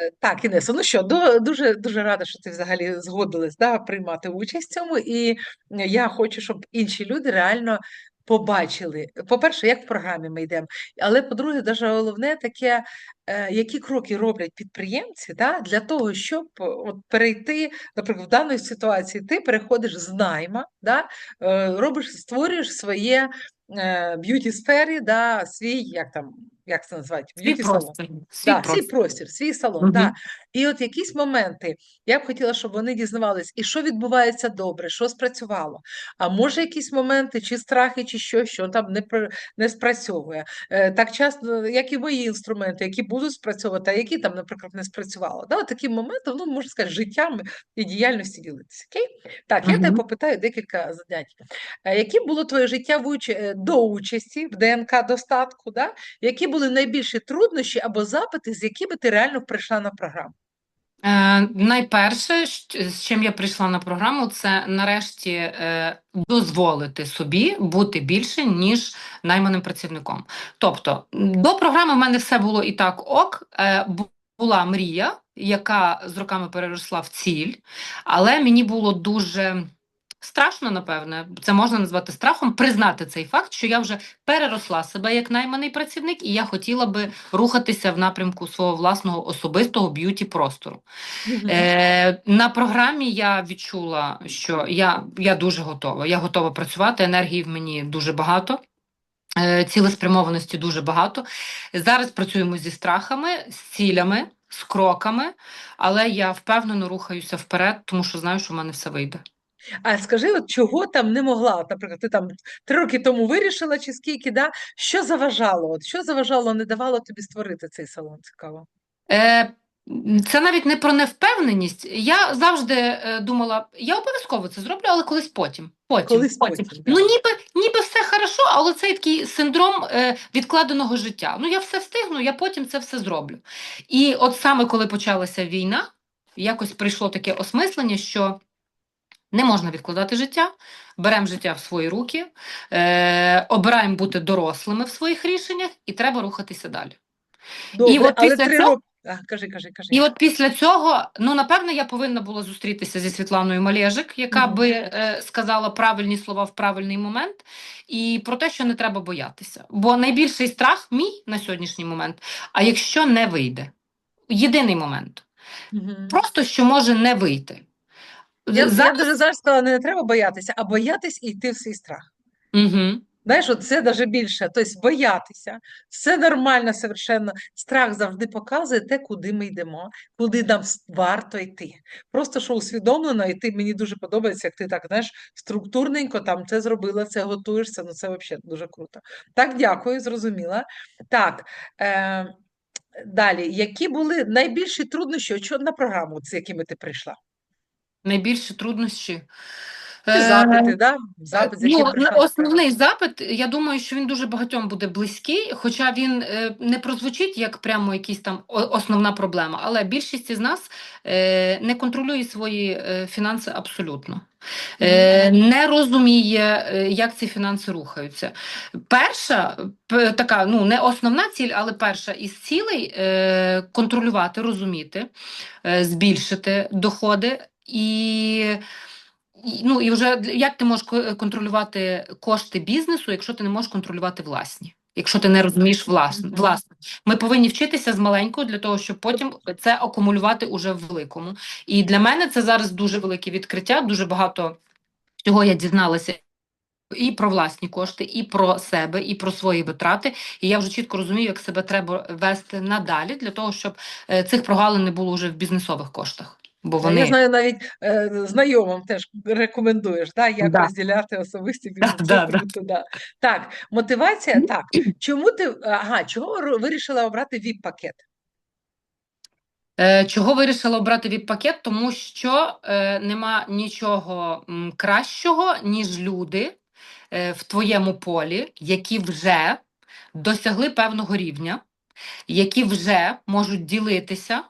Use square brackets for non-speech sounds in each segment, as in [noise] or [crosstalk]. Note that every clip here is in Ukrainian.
Е, Так, Інесо, ну що, дуже дуже рада, що ти взагалі згодилась да, приймати участь в цьому. І я хочу, щоб інші люди реально побачили. По-перше, як в програмі ми йдемо. Але по-друге, дуже головне таке, е, які кроки роблять підприємці да, для того, щоб от перейти, наприклад, в даній ситуації ти переходиш з найма, да, е, робиш, створюєш своє б'юті сфері, да, свій, як там, як це назвати, Свій салон. простір. Да, свій простір. простір, свій салон. Угу. Да. І от якісь моменти я б хотіла, щоб вони дізнавались, і що відбувається добре, що спрацювало. А може, якісь моменти, чи страхи, чи що, що там не, не спрацьовує. Е, Так часто, як і мої інструменти, які будуть спрацьовувати, а які там, наприклад, не спрацювало. Да, от такі моменти, ну, можна сказати, життям і діяльністю ділитися. Окей? Так, я тебе попитаю декілька занять. Е, Які було твоє життя в уч... е, до участі в ДНК достатку? Да? Які були найбільші труднощі або запити, з якими ти реально прийшла на програму? Е, найперше, з чим я прийшла на програму, це нарешті е, дозволити собі бути більше, ніж найманим працівником. Тобто, до програми в мене все було і так ок. Е, була мрія, яка з роками переросла в ціль, але мені було дуже страшно, напевне, це можна назвати страхом, признати цей факт, що я вже переросла себе як найманий працівник, і я хотіла би рухатися в напрямку свого власного особистого б'юті простору. Е, на програмі я відчула, що я, я дуже готова. Я готова працювати. Енергії в мені дуже багато. е, Цілеспрямованості дуже багато. Зараз працюємо зі страхами, з цілями, з кроками, але я впевнено рухаюся вперед, тому що знаю, що в мене все вийде. А скажи, от чого там не могла? От, Наприклад, ти там три роки тому вирішила, чи скільки, да? Що заважало? От, що заважало, не давало тобі створити цей салон? Цікаво. Е, Це навіть не про невпевненість. Я завжди е, думала, я обов'язково це зроблю, але колись потім. Потім, Колись потім. потім. Ну, ніби, ніби все хорошо, але це такий синдром е, відкладеного життя. Ну, я все встигну, я потім це все зроблю. І от саме коли почалася війна, якось прийшло таке осмислення, що не можна відкладати життя, беремо життя в свої руки, е, обираємо бути дорослими в своїх рішеннях, і треба рухатися далі. Добре, от але після три цього- роки. А, кажи, кажи, кажи. І от після цього, ну напевне, я повинна була зустрітися зі Світланою Малєжик, яка Мгм. би е, сказала правильні слова в правильний момент, і про те, що не треба боятися. Бо найбільший страх мій на сьогоднішній момент, а якщо не вийде, єдиний момент, Мгм. просто що може не вийти. Я, я дуже зараз сказала, не треба боятися, а боятись і йти в свій страх. Угу. Знаєш, от це навіть більше, тобто боятися, все нормально, совершенно. Страх завжди показує те, куди ми йдемо, куди нам варто йти. Просто що усвідомлено, і ти мені дуже подобається, як ти так знаєш, структурненько там це зробила, це готуєшся. Ну це взагалі дуже круто. Так, дякую, зрозуміла. Так. Е, далі, які були найбільші труднощі на програму, з якими ти прийшла? Найбільші труднощі. Е, запити, да? Запит, Ну, на програму. основний запит, я думаю, що він дуже багатьом буде близький, хоча він е, не прозвучить як прямо якийсь там основна проблема, але більшість із нас е, не контролює свої е, фінанси абсолютно. Е, не розуміє, е, як ці фінанси рухаються. Перша така, ну не основна ціль, але перша із цілей е, контролювати, розуміти, е, збільшити доходи і. Ну і вже як ти можеш контролювати кошти бізнесу, якщо ти не можеш контролювати власні, якщо ти не розумієш власне, власне. Ми повинні вчитися з маленького для того, щоб потім це акумулювати уже в великому. І для мене це зараз дуже велике відкриття. Дуже багато всього я дізналася. І про власні кошти, і про себе, і про свої витрати. І я вже чітко розумію, як себе треба вести надалі для того, щоб е, цих прогалин не було вже в бізнесових коштах. Бо Я знаю, навіть е, знайомим теж рекомендуєш, да, як Да. розділяти особисті. [laughs] Да, да, да. круто, да. Так, мотивація, так. Чому ти, ага, чого вирішила обрати VIP-пакет? Е, Чого вирішила обрати VIP-пакет? Тому що е, нема нічого м, кращого, ніж люди е, в твоєму полі, які вже досягли певного рівня, які вже можуть ділитися.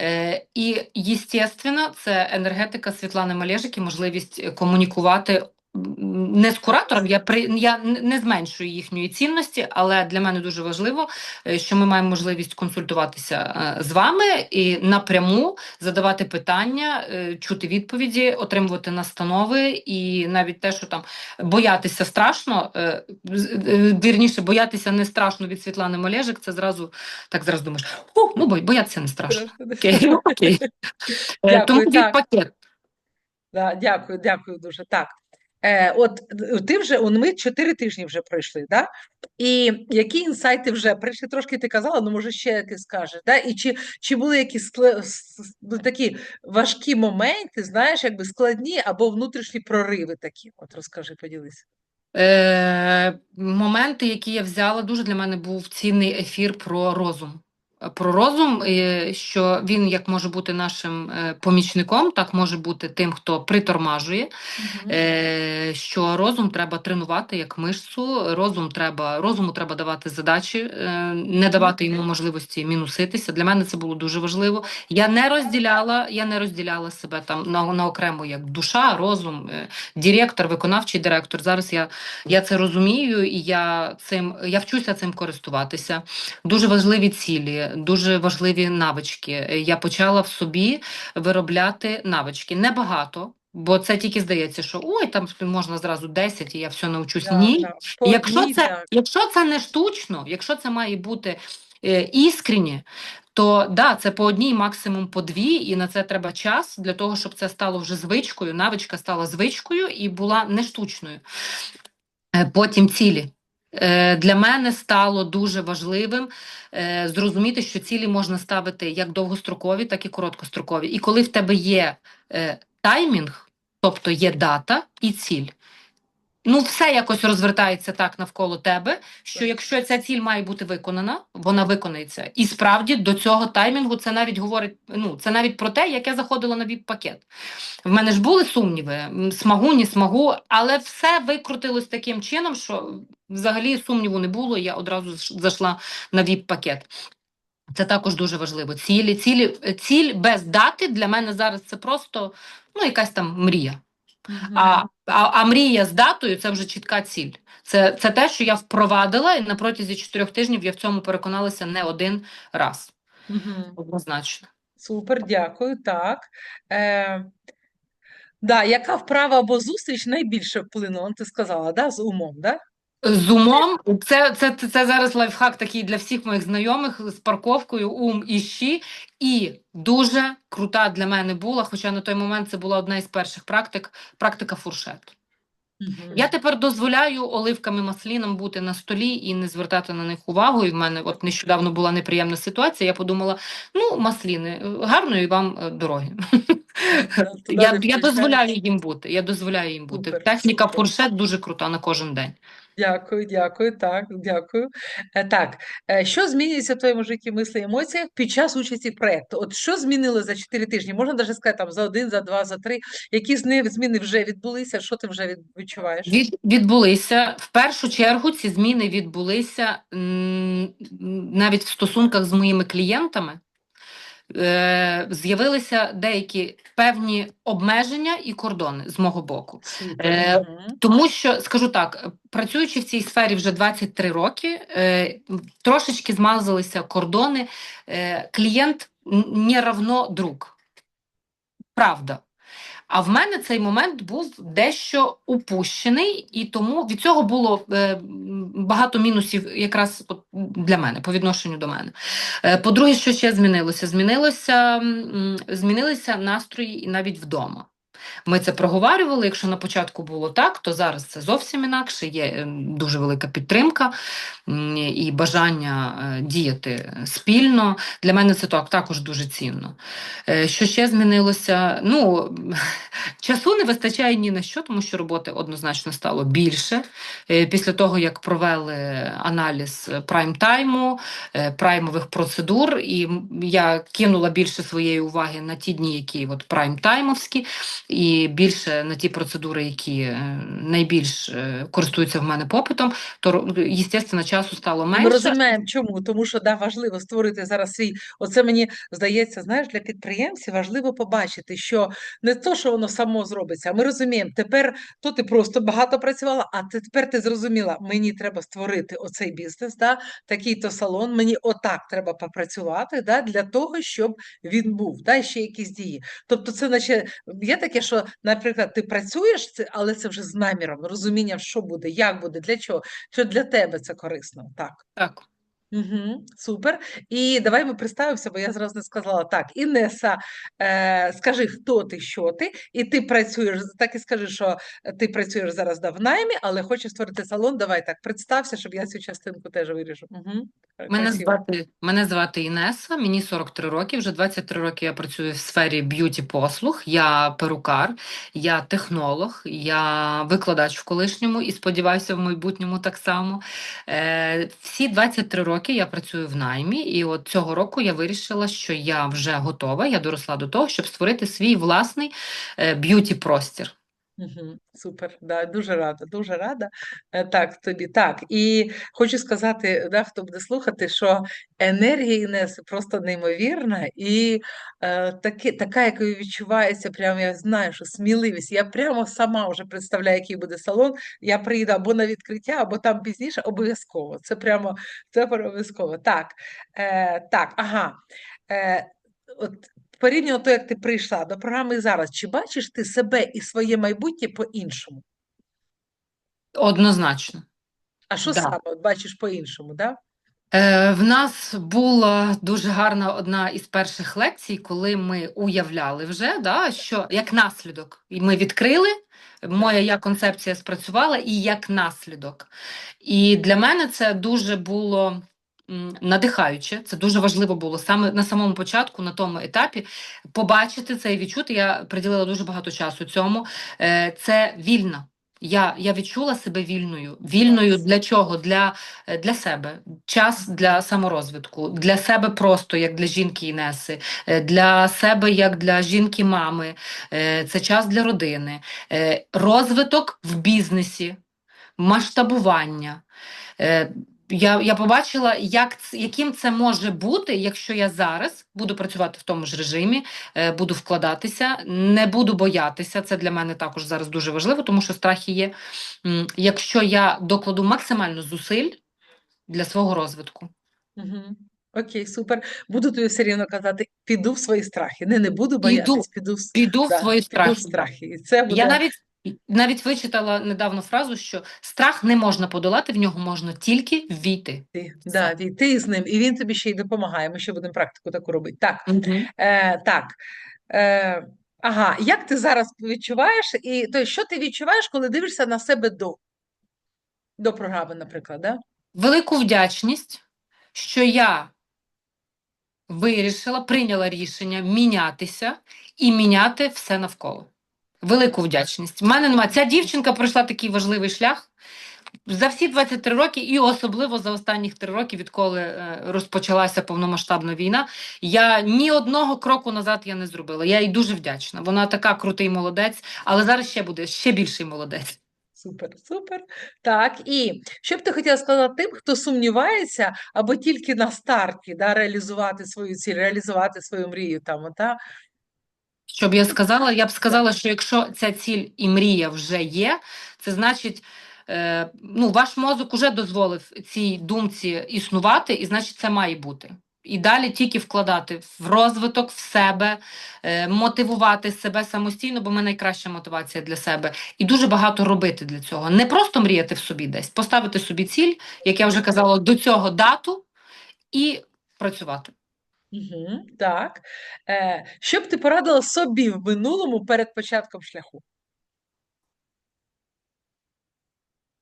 Е, і, естественно, це енергетика Світлани Малежики, можливість е, комунікувати не з куратором, я при я не зменшую їхньої цінності, але для мене дуже важливо, е, що ми маємо можливість консультуватися е, з вами і напряму задавати питання, е, чути відповіді, отримувати настанови, і навіть те, що там боятися страшно, вірніше, боятися не страшно від Світлани Малежик, це зразу так зразу думаєш, о, ну бо боятися не страшно. Окей, окей. Тому пакет. Дякую, дякую дуже. Так. Е, от ти вже, он, ми чотири тижні вже пройшли, да? І які інсайти вже прийшли? Трошки ти казала, ну може ще якось скажеш, да? І чи, чи були якісь ну, такі важкі моменти, знаєш, якби складні або внутрішні прориви такі? От розкажи, поділися. Е, моменти, які я взяла, дуже для мене був цінний ефір про розум. Про розум, що він як може бути нашим е, помічником, так може бути тим, хто притормажує. Е, що розум треба тренувати як мишцю, розум треба, розуму треба давати задачі, е, не давати йому можливості мінуситися. Для мене це було дуже важливо. Я не розділяла, я не розділяла себе там на, на окремо як душа, розум, директор, виконавчий директор. Зараз я, я це розумію і я цим я вчуся цим користуватися. Дуже важливі цілі, дуже важливі навички. Я почала в собі виробляти навички. Небагато. Бо це тільки здається, що ой, там можна зразу 10 і я все навчусь. Да, Ні, да. Якщо це, так. якщо це не штучно, якщо це має бути е, іскренні, то да, це по одній, максимум по дві, і на це треба час для того, щоб це стало вже звичкою, навичка стала звичкою і була не штучною. Е, Потім цілі. Е, Для мене стало дуже важливим е, зрозуміти, що цілі можна ставити як довгострокові, так і короткострокові. І коли в тебе є е, таймінг, тобто є дата і ціль. Ну, все якось розвертається так навколо тебе, що якщо ця ціль має бути виконана, вона виконається. І справді до цього таймінгу це навіть говорить, ну це навіть про те, як я заходила на віп-пакет. В мене ж були сумніви, смагу, не смагу, але все викрутилось таким чином, що взагалі сумніву не було. Я одразу зайшла на віп-пакет. Це також дуже важливо. Цілі, цілі, ціль без дати для мене зараз це просто ну, якась там мрія. А, а, а мрія з датою це вже чітка ціль. Це, це те, що я впровадила, і на протязі чотирьох тижнів я в цьому переконалася не один раз. Мгм. Однозначно. Супер, дякую. Так. Е, да, яка вправа або зустріч найбільше вплинула? Ну, Ти сказала, да, з умом, да? З умом, це, це, це, це зараз лайфхак такий для всіх моїх знайомих з парковкою, ум і щі. І дуже крута для мене була, хоча на той момент це була одна із перших практик, практика фуршет. Мгм. Я тепер дозволяю оливками масліном бути на столі і не звертати на них увагу. І в мене от нещодавно була неприємна ситуація. Я подумала: ну, масліни, е, гарної вам е, дороги. Я, я дозволяю їм бути. Я дозволяю їм бути. Техніка фуршет дуже крута на кожен день. Дякую, дякую, так, дякую. Е, Так, е, що змінюється в твоєму житті, мислі, емоціях під час участі проєкту? От що змінило за 4 тижні? Можна навіть сказати там за один, за два, за три. Які з них зміни вже відбулися? Що ти вже від- відчуваєш? Від, відбулися в першу чергу. Ці зміни відбулися навіть в стосунках з моїми клієнтами. Е, з'явилися деякі певні обмеження і кордони з мого боку. Е, Тому що скажу так, працюючи в цій сфері вже 23 роки, е, трошечки змазалися кордони. Е, клієнт не равно друг. Правда. А в мене цей момент був дещо упущений, і тому від цього було е, багато мінусів якраз для мене, по відношенню до мене. Е, по-друге, що ще змінилося? Змінилося, змінилися настрої навіть вдома. Ми це проговорювали. Якщо на початку було так, то зараз це зовсім інакше. Є е, дуже велика підтримка і бажання е, діяти спільно. Для мене це так також дуже цінно. Е, Що ще змінилося? Ну, [laughs] часу не вистачає ні на що, тому що роботи однозначно стало більше. Після того, як провели аналіз прайм-тайму, праймових процедур, і я кинула більше своєї уваги на ті дні, які от прайм-таймовські. І більше на ті процедури, які е, найбільш е, користуються в мене попитом, то звісно, часу стало Ми менше. розуміємо, чому, тому що да, важливо створити зараз свій. Оце мені здається, знаєш, для підприємців важливо побачити, що не то, що воно само зробиться. а Ми розуміємо, тепер то ти просто багато працювала, а тепер ти зрозуміла, мені треба створити оцей бізнес, да, такий-то салон, мені отак треба попрацювати да, для того, щоб він був, да, ще якісь дії. Тобто, це наче є таке, що, наприклад, ти працюєш, але це вже з наміром, розумінням, що буде, як буде, для чого, що для тебе це корисно. Так. Так. Угу, супер. І давай ми представимося, бо я зразу не сказала. Так, Інеса, е, скажи, хто ти, що ти, і ти працюєш, так і скажи, що ти працюєш зараз да, в наймі, але хочеш створити салон. Давай так, представся, щоб я цю частинку теж виріжу. Угу. Мене звати, мене звати Інеса, мені 43 роки. Вже 23 роки я працюю в сфері б'юті послуг. Я перукар, я технолог, я викладач в колишньому і сподіваюся, в майбутньому так само. Е, всі 23 роки я працюю в наймі, і от цього року я вирішила, що я вже готова. Я доросла до того, щоб створити свій власний е, б'юті простір. Супер, да, дуже рада, дуже рада. Е, Так, тобі так. І хочу сказати, да, хто буде слухати, що енергія Інеси просто неймовірна і е, таки, така, якою відчувається, прямо я знаю, що сміливість. Я прямо сама вже представляю, який буде салон. Я приїду або на відкриття, або там пізніше, обов'язково. Це прямо це обов'язково. Так, е, так, ага. Е, от порівняно то, як ти прийшла до програми зараз, чи бачиш ти себе і своє майбутнє по-іншому? Однозначно. А що Да. саме бачиш по-іншому, да? Е, В нас була дуже гарна одна із перших лекцій, коли ми уявляли вже, да, що як наслідок, і ми відкрили, моя я концепція спрацювала, і як наслідок. І для мене це дуже було надихаюче, це дуже важливо було саме на самому початку, на тому етапі, побачити це і відчути. Я приділила дуже багато часу цьому. Е, Це вільно. Я, я відчула себе вільною. Вільною для чого? Для, е, для себе. Час для саморозвитку, для себе просто, як для жінки Інеси, е, для себе, як для жінки-мами. Е, Це час для родини, розвиток в бізнесі, масштабування. Я, я побачила, як, яким це може бути, якщо я зараз буду працювати в тому ж режимі, е, буду вкладатися, не буду боятися. Це для мене також зараз дуже важливо, тому що страхи є. Якщо я докладу максимально зусиль для свого розвитку. Угу. Окей, супер. Буду тобі все рівно казати, піду в свої страхи. Не, не буду боятись, піду в, Піду в да, свої піду страхи. в страхи. І це буде Я навіть, навіть вичитала недавно фразу, що страх не можна подолати, в нього можна тільки ввійти. ти, да, ти з ним, і він тобі ще й допомагає. Ми ще будемо практику таку робити. Так, Мгм. Е, так. Е, ага, як ти зараз відчуваєш, і то, що ти відчуваєш, коли дивишся на себе до, до програми, наприклад, да? Велику вдячність, що я вирішила, прийняла рішення мінятися і міняти все навколо. Велику вдячність. У мене немає. Ця дівчинка пройшла такий важливий шлях за всі 23 роки, і особливо за останніх 3 роки, відколи е, розпочалася повномасштабна війна. Я ні одного кроку назад я не зробила. Я їй дуже вдячна. Вона така крутий молодець, але зараз ще буде ще більший молодець. Супер, супер. Так, і що б ти хотіла сказати тим, хто сумнівається або тільки на старті да, реалізувати свою ціль, реалізувати свою мрію там, та? Що б я сказала? Я б сказала, що якщо ця ціль і мрія вже є, це значить, е, ну, ваш мозок уже дозволив цій думці існувати, і значить, це має бути. І далі тільки вкладати в розвиток, в себе, е, мотивувати себе самостійно, бо ми найкраща мотивація для себе. І дуже багато робити для цього. Не просто мріяти в собі десь, поставити собі ціль, як я вже казала, до цього дату і працювати. Угу, так. Е, що б ти порадила собі в минулому перед початком шляху?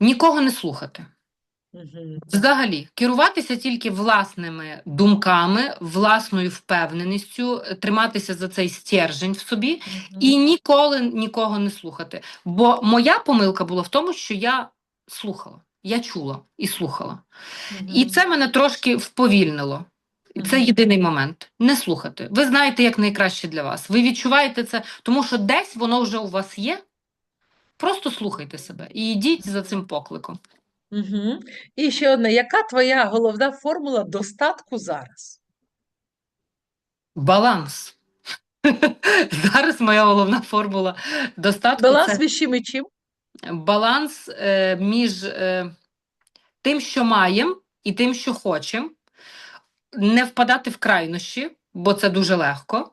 Нікого не слухати. Угу. Взагалі, керуватися тільки власними думками, власною впевненістю, е, триматися за цей стержень в собі і ніколи нікого не слухати. Бо моя помилка була в тому, що я слухала, я чула і слухала. І це мене трошки вповільнило. І це єдиний момент. Не слухати. Ви знаєте, як найкраще для вас. Ви відчуваєте це, тому що десь воно вже у вас є. Просто слухайте себе і йдіть за цим покликом. Угу. І ще одне, яка твоя головна формула достатку зараз? Баланс. [laughs] Зараз моя головна формула достатку Баланс це між чим і чим? баланс е, між е, тим, що маємо, і тим, що хочемо. Не впадати в крайнощі, бо це дуже легко.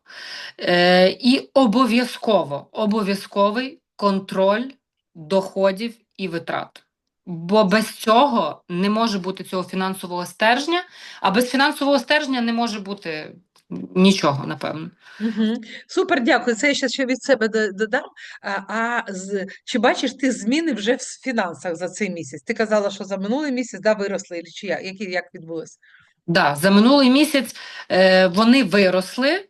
Е, і обов'язково обов'язковий контроль доходів і витрат. Бо без цього не може бути цього фінансового стержня, а без фінансового стержня не може бути нічого, напевно. Угу. Супер, дякую. Це я ще, ще від себе додам. А, а з, чи бачиш ти зміни вже в фінансах за цей місяць? Ти казала, що за минулий місяць да, виросли, чи як, як відбулося? Да, за минулий місяць е, вони виросли.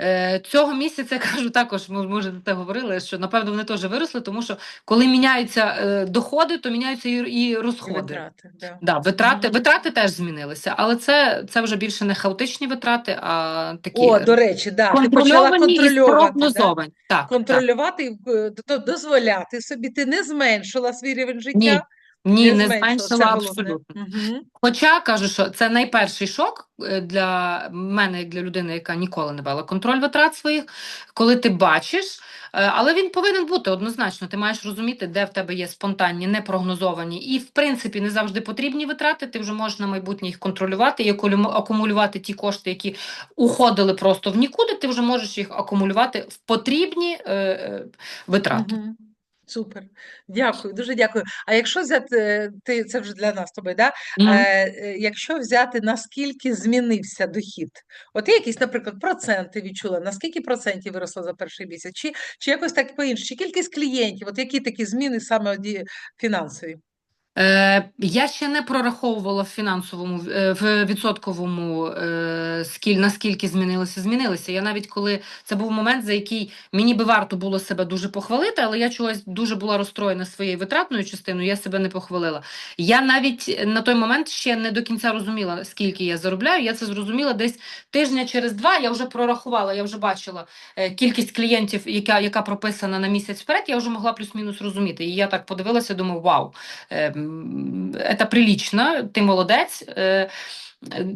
Е, цього місяця [laughs] я кажу також, ми, про те говорили, що напевно вони теж виросли, тому що коли міняються е, доходи, то міняються і, і розходи. витрати, да. Да, витрати, витрати теж змінилися, але це, це вже більше не хаотичні витрати, а такі О, до речі, да, ти почала контрольовані і да? Так, так. контролювати, і, е, дозволяти собі. Ти не зменшила свій рівень життя, Ні, ні, не зменшила. Зменшила абсолютно. Угу. Хоча кажу, що це найперший шок е, для мене, як для людини, яка ніколи не вела контроль витрат своїх, коли ти бачиш, е, але він повинен бути однозначно. Ти маєш розуміти, де в тебе є спонтанні, непрогнозовані і, в принципі, не завжди потрібні витрати. Ти вже можеш на майбутнє їх контролювати і акумулювати ті кошти, які уходили просто в нікуди. Ти вже можеш їх акумулювати в потрібні е, е, витрати. Угу. Супер, дякую, дуже дякую. А якщо взяти, е, ти це вже для нас тобі, да? Mm -hmm. е, якщо взяти, наскільки змінився дохід? От є якісь, наприклад, проценти відчула, наскільки процентів виросло за перший місяць, чи, чи якось так по інше? чи кількість клієнтів, от які такі зміни саме фінансові? Е, я ще не прораховувала в фінансовому е, в відсотковому е, скіль, наскільки змінилося. Змінилося. Я навіть коли це був момент, за який мені би варто було себе дуже похвалити, але я чогось дуже була розстроєна своєю витратною частиною. Я себе не похвалила. Я навіть на той момент ще не до кінця розуміла, скільки я заробляю. Я це зрозуміла десь тижня через два. Я вже прорахувала, я вже бачила е, кількість клієнтів, яка, яка прописана на місяць вперед. Я вже могла плюс-мінус розуміти. І я так подивилася, думаю, вау. Ем, Це прилічно, ти молодець. Е, е,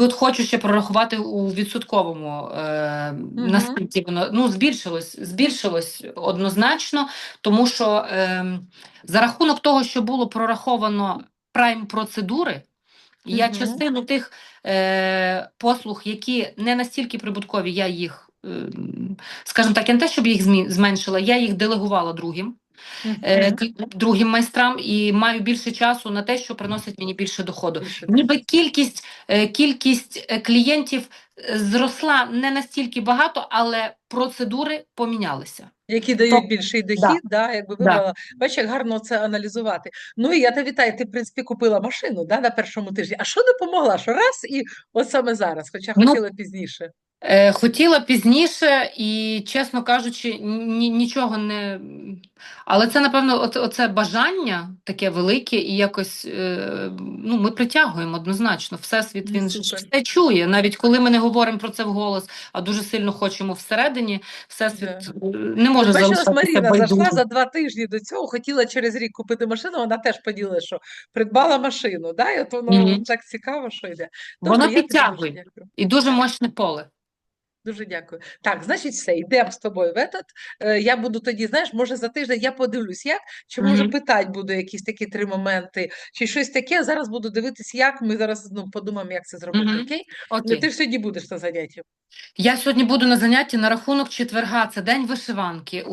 От хочу ще прорахувати у відсотковому, е, наскільки воно ну, збільшилось, збільшилось однозначно, тому що е, за рахунок того, що було прораховано прайм-процедури, я Мгм. частину тих е, послуг, які не настільки прибуткові, я їх, е, скажімо так, я не те, щоб їх зменшила, я їх делегувала другим е, другим майстрам і маю більше часу на те, що приносить мені більше доходу. Ніби кількість, е, кількість е, клієнтів е, зросла не настільки багато, але процедури помінялися. Які дають Тобто, більший дохід, да, якби Да. вибрала. Бачиш, як гарно це аналізувати. Ну і я тебе вітаю, ти, в принципі, купила машину да, на першому тижні. А що допомогла? Що раз і от саме зараз, хоча Ну, хотіла пізніше. Е, хотіла пізніше і, чесно кажучи, ні, нічого не. Але це, напевно, оце, бажання таке велике, і якось е, ну, ми притягуємо однозначно. Всесвіт Ну, він все чує, навіть коли ми не говоримо про це вголос, а дуже сильно хочемо всередині, всесвіт Да. е, не може залишатися Маріна зайшла за два тижні до цього, хотіла через рік купити машину, вона теж поділила, що придбала машину. Да? І от воно Мгм. так цікаво, що йде. Воно Добре, я підтягує. І дуже мощне поле. Дуже дякую. Так, значить, все, йдемо з тобою в этот. Е, Я буду тоді, знаєш, може за тиждень я подивлюсь, як, чи може Мгм. питати буду якісь такі три моменти, чи щось таке. Зараз буду дивитись, як ми зараз ну, подумаємо, як це зробити. Мгм. Окей? Ну, Окей. ти ж сьогодні будеш на занятті. Я сьогодні буду на занятті на рахунок четверга, це день вишиванки.